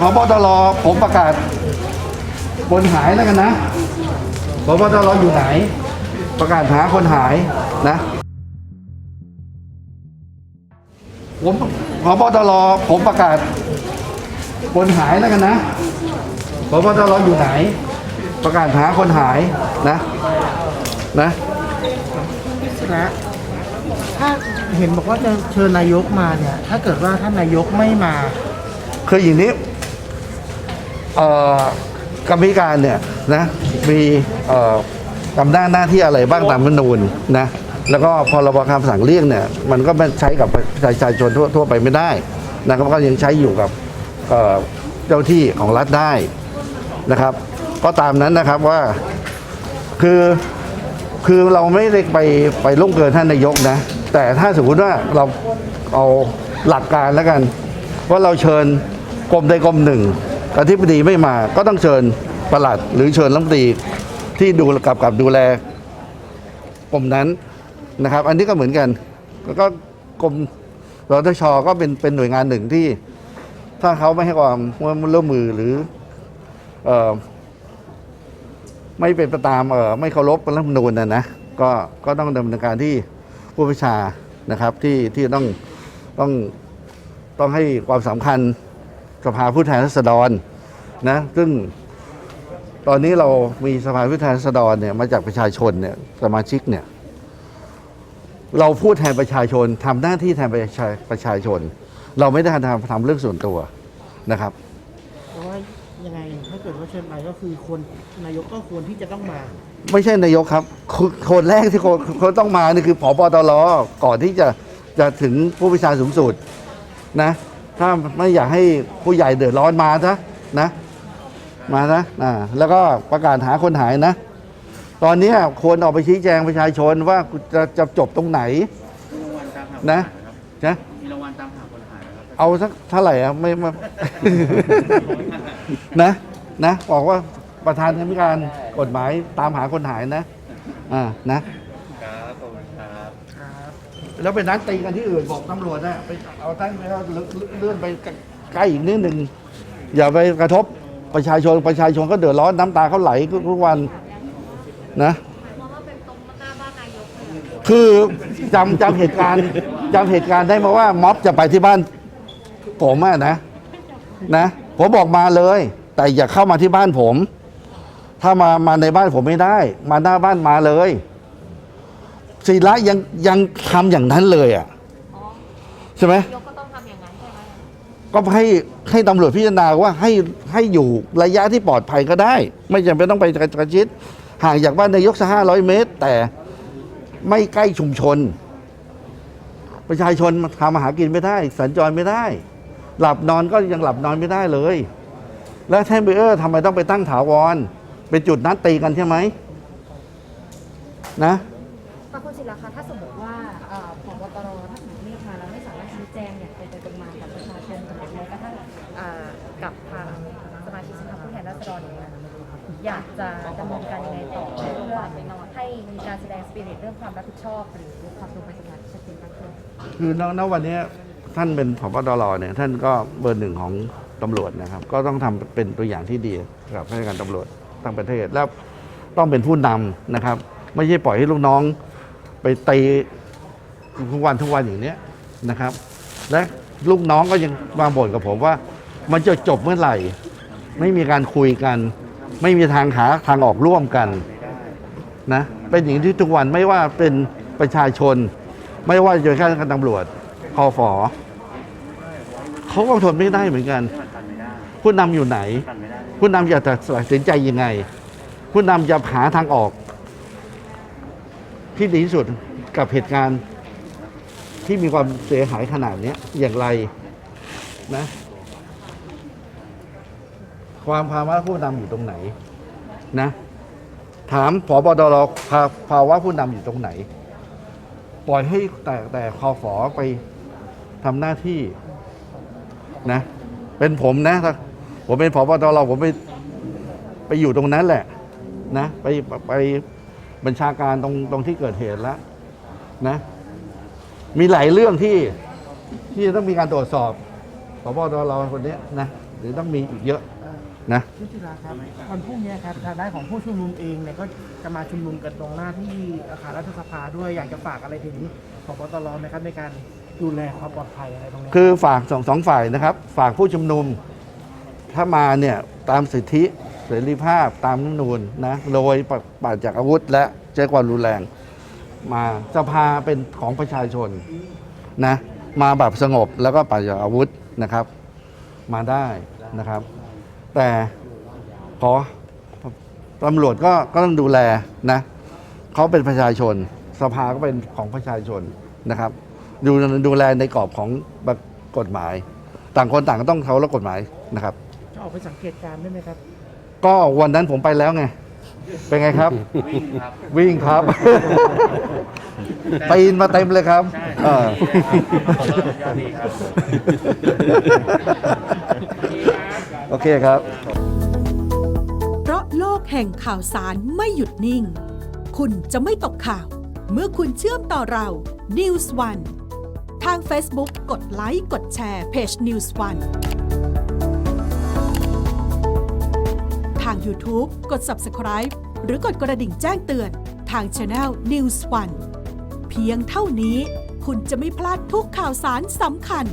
พบตรผมประกาศ คน หายแล้วกันนะพบตรอยู่ไหน ประกาศหาคนหายนะ ผมพบตรผมประกาศ คน หายแล้วกันนะพบตรอยู่ไหน ประกาศหาคนหายนะ นะนะถ้าเห็นบอกว่าจะเชิญนายกมาเนี่ย ถ้าเกิดว่าท่านนายกไม่มา คืออย่างนี้ เอ่อกรรมธิการเนี่ยนะมีเอ่ออำนาจหน้าที่อะไรบ้างตามรัฐธรรมนูญนะแล้วก็พรบคำสั่งเรียกเนี่ยมันก็ไม่ใช้กับประชาชนทั่วทั่วไปไม่ได้นะครับก็ยังใช้อยู่กับเอ่อเจ้าที่ของรัฐได้นะครับ ก็ตามนั้นนะครับว่าคือคือเราไม่ได้ไปไปล่วงเกินท่านนายกนะ แต่ถ้าสมมติว่าเราเอาหลักการแล้วกัน ว่าเราเชิญกรมใดกรมหนึ่ง อธิบดีไม่มาก็ต้องเชิญประหลัด หรือเชิญรัฐมนตรีที่ดูกับกับดูแลกรมนั้นนะครับ อันนี้ก็เหมือนกันแล้วก็กรมรทชก็เป็นเป็นหน่วยงานหนึ่งที่ ถ้าเขาไม่ให้ความร่วมมือหรือเออไม่เป็นไปตามเออไม่เคารพรัฐธรรมนูญนะนะก็ก็ต้องดำเนินการที่ผู้พิชานะครับที่ที่ต้องต้องต้องให้ความสำคัญ สภาผู้แทนราษฎรนะซึ่งตอนนี้เรามีสภาผู้แทนราษฎรเนี่ยมาจากประชาชนเนี่ยสมาชิกเนี่ยเราพูดแทนประชาชนทำหน้าที่แทนประชาประชาชน เราไม่ได้ทำทำเรื่องส่วนตัวนะครับเพราะว่ายังไงถ้าเกิดว่าเชิญไปก็คือควรนายกก็ควรที่จะต้องมา ไม่ใช่นายกครับคือคนแรกที่คนคนต้องมานี่คือผบตรก่อนที่จะจะถึงผู้พิชาสูงสุดนะ ถ้าไม่อยากให้ผู้ใหญ่เดือดร้อนมาซะนะ มานะอ่าแล้วก็ประกาศหาคนหายนะ ตอนนี้ควรออกไปชี้แจงประชาชนว่าจะจะจบตรงไหน มีรางวัลตามหาคนะหายนะมีรางวัลตามหาคนหายนะครับเอาสักเท่าไหร่อะไม่ไมานะ นะบอกว่าประธานกรรมการกฎหมายตามหาคนหายนะ อ่า นะ ครับขอบคุณครับ แล้วไปนัดตีกันที่อื่นบอกตำรวจนะไปเอาตั้งไปเอาเลื่อนไปใกล้อีกนิดหนึ่งอย่าไปกระทบประชาชนประชาชนก็เดือดร้อนน้ำตาเขาไหลทุกวันนะคือจำจำเหตุการณ์จำเหตุการณ์ได้มาว่าม็อบจะไปที่บ้านผมอะนะนะผมบอกมาเลย แต่อย่าเข้ามาที่บ้านผม ถ้ามามาในบ้านผมไม่ได้ มาหน้าบ้านมาเลย ศิระยังยังทำอย่างนั้นเลยอะใช่ไหมยกก็ต้องทำอย่างนั้นใช่ไหมก็ให้ให้ตำรวจพิจารณาว่าให้ให้อยู่ระยะที่ปลอดภัยก็ได้ ไม่จำเป็นต้องไปกระชิดห่างจากบ้านนายกสักห้าร้อยเมตร แต่ไม่ใกล้ชุมชน ประชาชนมาทำอาหากินไม่ได้ สัญจรไม่ได้ หลับนอนก็ยังหลับนอนไม่ได้เลย แล้วแท่งเบรีเออร์ทำไมต้องไปตั้งถาวรเป็นจุดนัดตีกันใช่ไหมนะแต่ คะถ้าสมมติว่าเอ่อพบตรถ้าสมมติเรียกมาแล้วไม่สามารถชี้แจงอย่างตรงไปตรงมากับประชาชนหรือแม้กระทั่งกับทางสมาชิกสภาผู้แทนราษฎรอย่างเงี้ยอยากจะดำเนินการยังไงต่อเพื่อให้มีการแสดงสปิริตเรื่องความรับผิดชอบหรือความตรงไปตรงมาชัดเจนมากขึ้นคือณณวันนี้ท่านเป็นผบตรเนี่ยท่านก็เบอร์หนึ่งของตำรวจนะครับ ก็ต้องทำเป็นตัวอย่างที่ดีกับข้าราชการตำรวจทั้งประเทศแล้วต้องเป็นผู้นำนะครับ ไม่ใช่ปล่อยให้ลูกน้อง ไปตีทุกวันทุกวันอย่างเนี้ยนะครับ และลูกน้องก็ยังมาบ่นกับผมว่า มันจะจบเมื่อไหร่ ไม่มีการคุยกัน ไม่มีทางหาทางออกร่วมกันนะเป็นอย่างที่ทุกวันไม่ว่าเป็นประชาชน ไม่ว่าจะเป็นข้าราชการตำรวจคอฝอเขาก็ทนไม่ได้เหมือนกัน ผู้นำอยู่ไหน ผู้นำจะตัดสินใจยังไง ผู้นำจะหาทางออก ที่ดีที่สุดกับเหตุการณ์ที่มีความเสียหายขนาดนี้อย่างไรนะ ความภาวะผู้นำอยู่ตรงไหนนะ ถามผอบตรภาภาวะผู้นำอยู่ตรงไหน ปล่อยให้แต่แต่คอฝอไปทำหน้าที่นะ เป็นผมนะผมเป็นผอบตรผมไปไปอยู่ตรงนั้นแหละ นะ ไปไป บัญชาการตรงตรงที่เกิดเหตุแล้วนะ มีหลายเรื่องที่ที่จะต้องมีการตรวจสอบผบตรคนเนี้ยนะเดี๋ยวต้องมีอีกเยอะเอ่อนะพี่ศิระครับวันพรุ่งนี้ครับทางด้านของผู้ชุมนุมเองเนี่ยก็จะมาชุมนุมกันตรงหน้าที่อาคารรัฐสภาด้วยอยากจะฝากอะไรถึงพบตรไหมครับในการดูแลความปลอดภัยอะไรตรงนี้คือฝากสองสองฝ่ายนะครับ ฝากผู้ชุมนุมถ้ามาเนี่ยตามสิทธิ เสรีภาพตามรัฐธรรมนูญนะโดยปราศจากอาวุธ และใช้ความรุนแรง มาสภาเป็นของประชาชนนะมาแบบสงบแล้วก็ปราศจากอาวุธนะครับ มาได้นะครับ แต่ขอตำรวจก็ก็ต้องดูแลนะเขาเป็นประชาชน สภาก็เป็นของประชาชนนะครับ ดูดูแลในกรอบของกฎหมาย ต่างคนต่างก็ต้องเคารพกฎหมายนะครับ จะออกไปสังเกตการณ์ได้ไหมครับ ก็วันนั้นผมไปแล้วไง เป็นไงครับ วิ่งครับวิ่งครับปีนมาเต็มเลยครับใช่เออ ยอดดีครับ โอเคครับ เพราะโลกแห่งข่าวสารไม่หยุดนิ่ง คุณจะไม่ตกข่าว เมื่อคุณเชื่อมต่อเรา News One ทาง Facebook กดไลค์ กดแชร์เพจ News One าง YouTube กด Subscribe หรือกดกระดิ่งแจ้งเตือนทาง Channel News One เพียงเท่านี้คุณจะไม่พลาดทุกข่าวสารสำคัญ